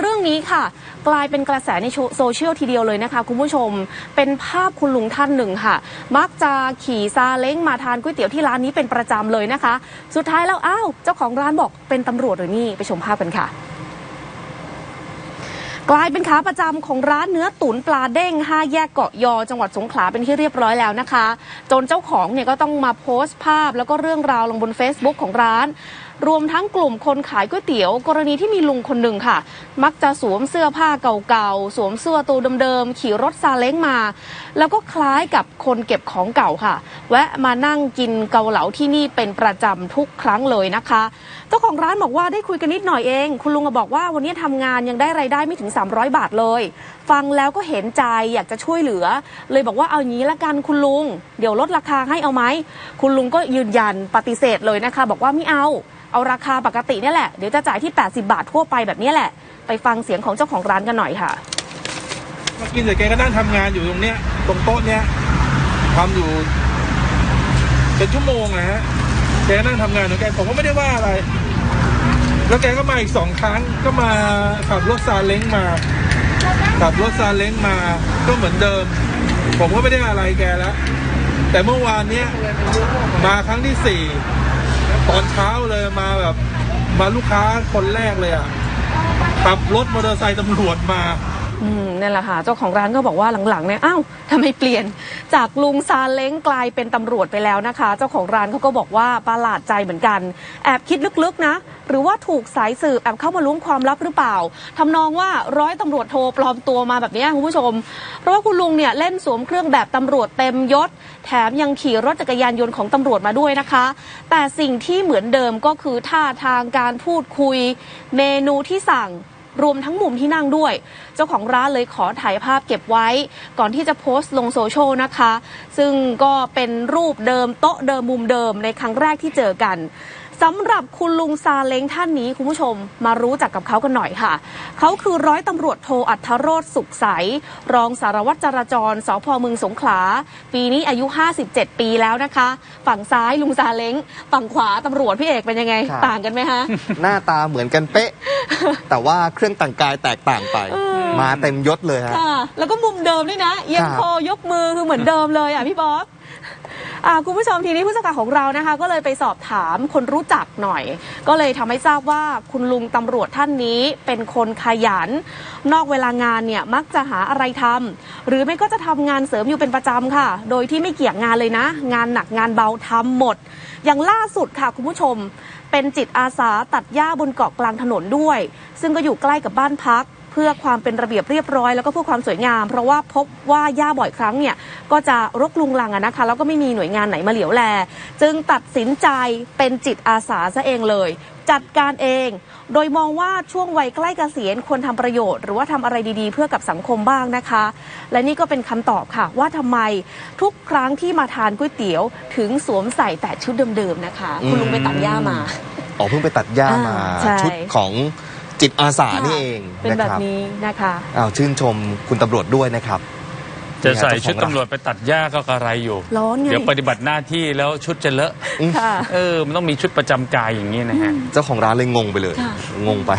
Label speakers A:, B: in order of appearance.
A: เรื่องนี้ค่ะ กลายเป็นกระแสในโซเชียลทีเดียวเลยนะคะ คุณผู้ชมเป็นภาพคุณลุงท่านหนึ่งค่ะ มักจะขี่ซาเล้งมาทานก๋วยเตี๋ยวที่ร้านนี้เป็นประจำเลยนะคะ สุดท้ายแล้วอ้าวเจ้าของร้านบอกเป็นตำรวจหรือนี่ไปชมภาพกันค่ะกลายเป็นขาประจำของร้านเนื้อตุ๋นปลาเด้งห้าแยกเกาะยอ จังหวัดสงขลาเป็นที่เรียบร้อยแล้วนะคะ จนเจ้าของเนี่ยก็ต้องมาโพสต์ภาพแล้วก็เรื่องราวลงบน Facebook ของร้านรวมทั้งกลุ่มคนขายก๋วยเตี๋ยว กรณีที่มีลุงคนหนึ่งค่ะ มักจะสวมเสื้อผ้าเก่าๆ สวมเสื้อตัวเดิมๆ ขี่รถซาเล้งมา แล้วก็คล้ายกับคนเก็บของเก่าค่ะ แวะมานั่งกินเกาเหลาที่นี่เป็นประจำทุกครั้งเลยนะคะ เจ้าของร้านบอกว่าได้คุยกันนิดหน่อยเอง คุณลุงก็บอกว่าวันนี้ทำงานยังได้ไรายได้ไม่ถึง 300 บาทเลย ฟังแล้วก็เห็นใจอยากจะช่วยเหลือ เลยบอกว่าเอางี้ละกันคุณลุง เดี๋ยวลดราคาให้เอาไหม คุณลุงก็ยืนยันปฏิเสธเลยนะคะ บอกว่าไม่เอาเอาราคาปกติเนี่ยแหละ เดี๋ยวจะจ่ายที่ 80 บาททั่วไปแบบนี้แหละ ไปฟังเสียงของเจ้าของร้านกันหน่อยค่ะ
B: มากินเสร็จแกก็นั่งทำงานอยู่ตรงเนี้ยตรงโต๊ะเนี้ยทำอยู่เป็นชั่วโมงนะฮะแกนั่งทำงานของแกผมก็ไม่ได้ว่าอะไร แล้วแกก็มาอีกสองครั้งก็มาขับรถซาเล้งมาขับรถซาเล้งมาก็เหมือนเดิม ผมก็ไม่ได้อะไรแกแล้ว แต่เมื่อวานเนี้ยมาครั้งที่สี่ ตอนเช้าเลยมาแบบมาลูกค้าคนแรกเลยอะขับรถมอเตอร์ไซค์ตำรวจมา
A: อืมนั่นแหละค่ะ เจ้าของร้านก็บอกว่าหลังๆเนี่ยอ้าวทำไมเปลี่ยนจากลุงซาเล้งกลายเป็นตำรวจไปแล้วนะคะ เจ้าของร้านเขาก็บอกว่าประหลาดใจเหมือนกัน แอบคิดลึกๆนะ หรือว่าถูกสายสืบแอบเข้ามาล้วงความลับหรือเปล่าทำนองว่าร้อยตำรวจโทรปลอมตัวมาแบบนี้คุณผู้ชม เพราะว่าคุณลุงเนี่ยเล่นสวมเครื่องแบบตำรวจเต็มยศ แถมยังขี่รถจักรยานยนต์ของตำรวจมาด้วยนะคะ แต่สิ่งที่เหมือนเดิมก็คือท่าทางการพูดคุย เมนูที่สั่งรวมทั้งมุมที่นั่งด้วย เจ้าของร้านเลยขอถ่ายภาพเก็บไว้ ก่อนที่จะโพสต์ลงโซเชียลนะคะ ซึ่งก็เป็นรูปเดิมโต๊ะเดิมมุมเดิมในครั้งแรกที่เจอกัน สำหรับคุณลุงซาเล้งท่านนี้คุณผู้ชมมารู้จักกับเขากันหน่อยค่ะ เขาคือร้อยตำรวจโทอัธโรธสุขใส รองสารวัตรจราจรสพเมืองสงขลา ปีนี้อายุ 57 ปีแล้วนะคะ ฝั่งซ้ายลุงซาเล้ง ฝั่งขวาตำรวจพี่เอกเป็นยังไง
C: ครับ
A: ต่างกันไหมคะ
C: หน้าตาเหมือนกันเป๊ะ แต่ว่าเครื่องแต่งกายแตกต่างไป
A: เออ
C: มาเต็มยศเลยฮะ
A: ค่ะ แล้วก็มุมเดิมด้วยนะ เอียง
C: ครับ
A: คอยกมือคือเหมือนเดิมเลยอะพี่บ๊อบอ่า คุณผู้ชมทีนี้ผู้สื่อข่าวของเรานะคะ ก็เลยไปสอบถามคนรู้จักหน่อย ก็เลยทำให้ทราบว่าคุณลุงตำรวจท่านนี้เป็นคนขยัน นอกเวลางานเนี่ยมักจะหาอะไรทำหรือไม่ก็จะทำงานเสริมอยู่เป็นประจำค่ะ โดยที่ไม่เกี่ยงงานเลยนะ งานหนักงานเบาทำหมด อย่างล่าสุดค่ะคุณผู้ชม เป็นจิตอาสาตัดหญ้าบนเกาะกลางถนนด้วย ซึ่งก็อยู่ใกล้กับบ้านพัก เพื่อความเป็นระเบียบเรียบร้อยแล้วก็เพื่อความสวยงาม เพราะว่าพบว่าหญ้าบ่อยครั้งเนี่ยก็จะรกลุงลังอะนะคะ แล้วก็ไม่มีหน่วยงานไหนมาเหลียวแล จึงตัดสินใจเป็นจิตอาสาซะเองเลย จัดการเอง โดยมองว่าช่วงวัยใกล้เกษียณควรทำประโยชน์ หรือว่าทำอะไรดีๆ เพื่อกับสังคมบ้างนะคะ และนี่ก็เป็นคำตอบค่ะ ว่าทำไมทุกครั้งที่มาทานก๋วยเตี๋ยว ถึงสวมใส่แต่ชุดเดิมๆนะคะ คุณลุงไปตัดหญ้ามา
C: อ๋อเพิ่งไปตัดหญ้ามา
A: อ่าใช่
C: ชุดของ จิตอาสานี่เอง
A: เป็น
C: นะ
A: แบ
C: ค
A: บ
C: รับ
A: นี้นะคะ
C: อ้าวชื่นชมคุณตำรวจด้วยนะครับ
D: จะใส่
C: เนี่ยเจ้าของ
D: ชุดตำรวจไปตัดหญ้าก็กระไรอยู่
A: ร้อนไง
D: เดี๋ยวปฏิบัติหน้าที่แล้วชุดจะเลอะ
A: ค่ะ
D: เออ มันต้องมีชุดประจำกายอย่างนี้นะฮะ
C: เจ้าของร้านเลยงงไปเลย
A: ค่ะ
C: งงไป